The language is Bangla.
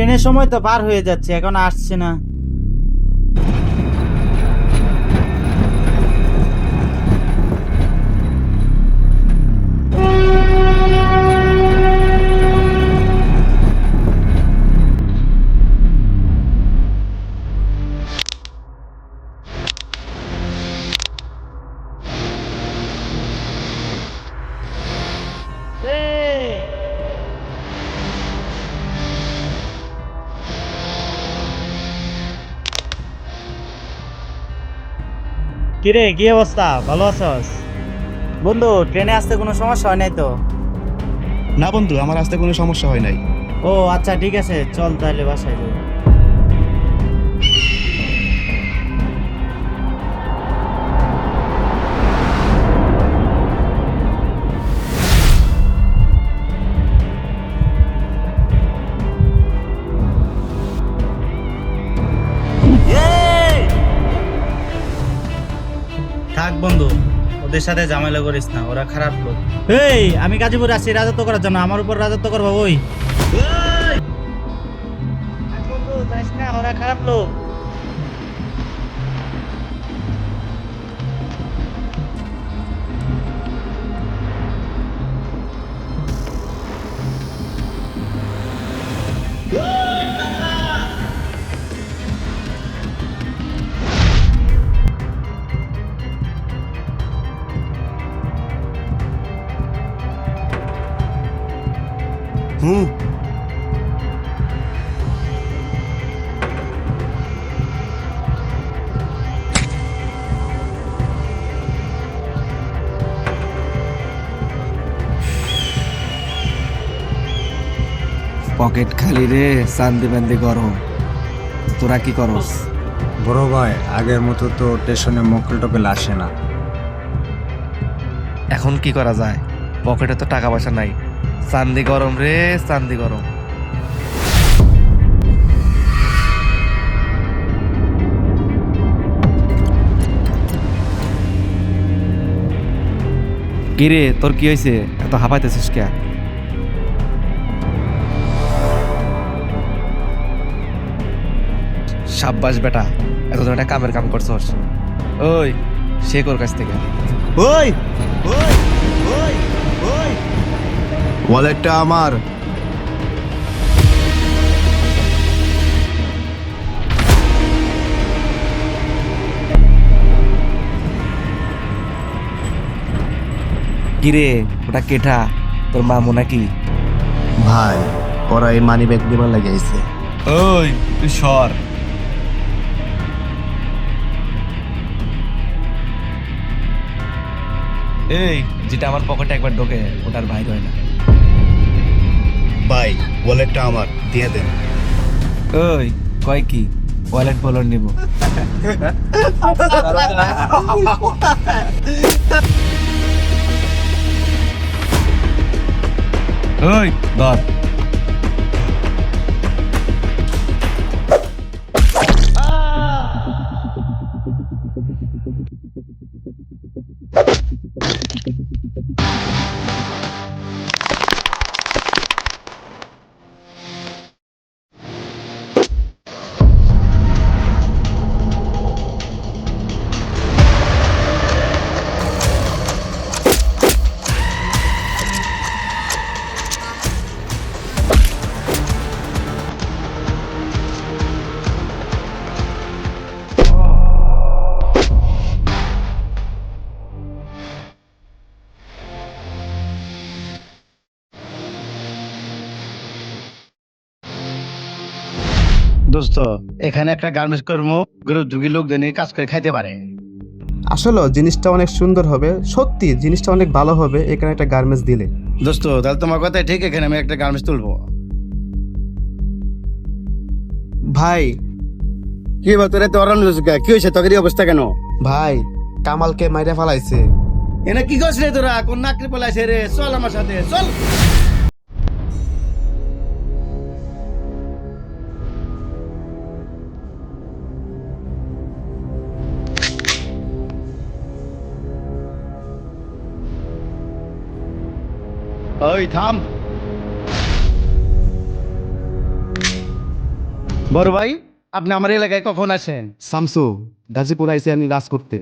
ট্রেনের সময় তো পার হয়ে যাচ্ছে এখন আসছে না। কিরে কি অবস্থা? ভালো আছস? বন্ধু ট্রেনে আসতে কোনো সমস্যা হয় নাই তো? না বন্ধু আমার আসতে কোনো সমস্যা হয় নাই। ও আচ্ছা ঠিক আছে। চল তাহলে বাসায় যাই। থাক বন্ধু। ওদের সাথে ঝামেলা করিস না ওরা খারাপ লোক। এই আমি গাজীপুর আসছি রাজত্ব করার জন্য। আমার উপর রাজত্ব করব ওই। ওরা খারাপ লোক। হুম। পকেট খালি রে চান্দি বান্দি গরম তোরা কি করস? বড় ভাই আগের মতো তো স্টেশনে মক্কেল টকেল আসে না। এখন কি করা যায়? পকেটে তো টাকা পয়সা নাই। চান্দি গরম রে, চান্দি গরম। কিরে, তোর কি হয়েছে এত হাঁপাইতেছিস কে? সাব্বাস বেটা এতদিন একটা কামের কাম করছস। ওই ওর কাছ থেকে? ওই ওই। ওয়ালেটটা আমার। কিরে ওটা কেঠা? তোর মামু নাকি? ভাই ওরা এই মানি ব্যাগ দিবার লাগাইছে। ওই তুই সর। এই যেটা আমার পকেটে একবার ঢোকে ওটার বাইরে হয় না। ভাই ওয়ালেটটা আমার দিয়ে দেন। ওই কয় কি? ওয়ালেট বলর নিব। ওই ধর। দোস্ত এখানে একটা গার্মেন্টস কর্ম গরিব দুঃখী লোক নিয়ে কাজ করে খাইতে পারে। আসলে জিনিসটা অনেক সুন্দর হবে সত্যি জিনিসটা অনেক ভালো হবে এখানে একটা গার্মেন্টস দিলে। দোস্ত তাহলে তোমার কথাই ঠিক এখানে আমি একটা গার্মেন্টস তুলবো। ভাই। কি বা তোর এত কি হয়েছে? তোকে অবস্থা কেন? ভাই কামালকে মাইরে ফালাইছে। এনে কি করছিস রে তোরা? কোন নাকরি পলাইছে রে? চল আমার সাথে চল। ওই থাম। বড় ভাই, আপনি আমার এলাকায় কখন আসেন? শামসু, গাজীপুর আইসে আমি রাজ করতে।